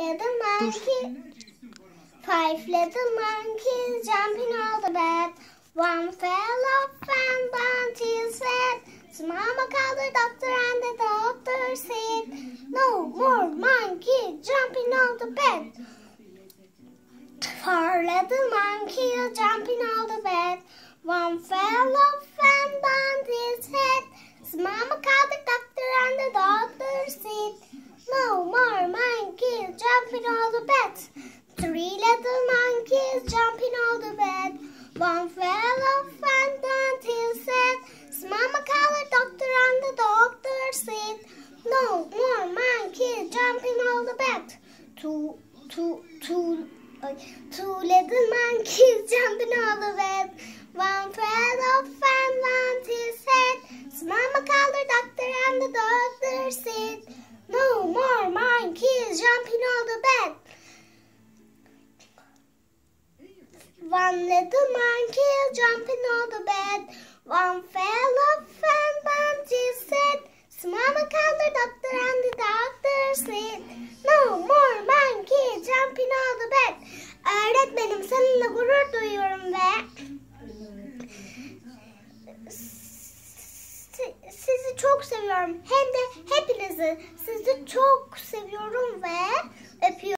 monkey. Five little monkeys jumping on the bed. One fell off and Bunty said, so Mama called the doctor and the doctor said, no more monkeys jumping on the bed. Four little monkeys jumping on the bed. One fell off and Bunty said, so Mama called the doctor and the doctor said, no more monkeys jumping on the bed. Three little monkeys jumping on the bed. One fell off and until said, Mama called doctor and the doctor said, No more monkeys jumping on the bed. Two, two, two, uh, two little monkeys jumping on the bed. One fell off and until said, Mama called doctor and the doctor said, No more One little monkey jumping on the bed. One fell off and Bunty said, called the doctor and the doctor said, no more monkey jumping on the bed. Öğretmenim seninle gurur duyuyorum ve sizi çok seviyorum. Hem de hepinizi sizi çok seviyorum ve öpüyorum.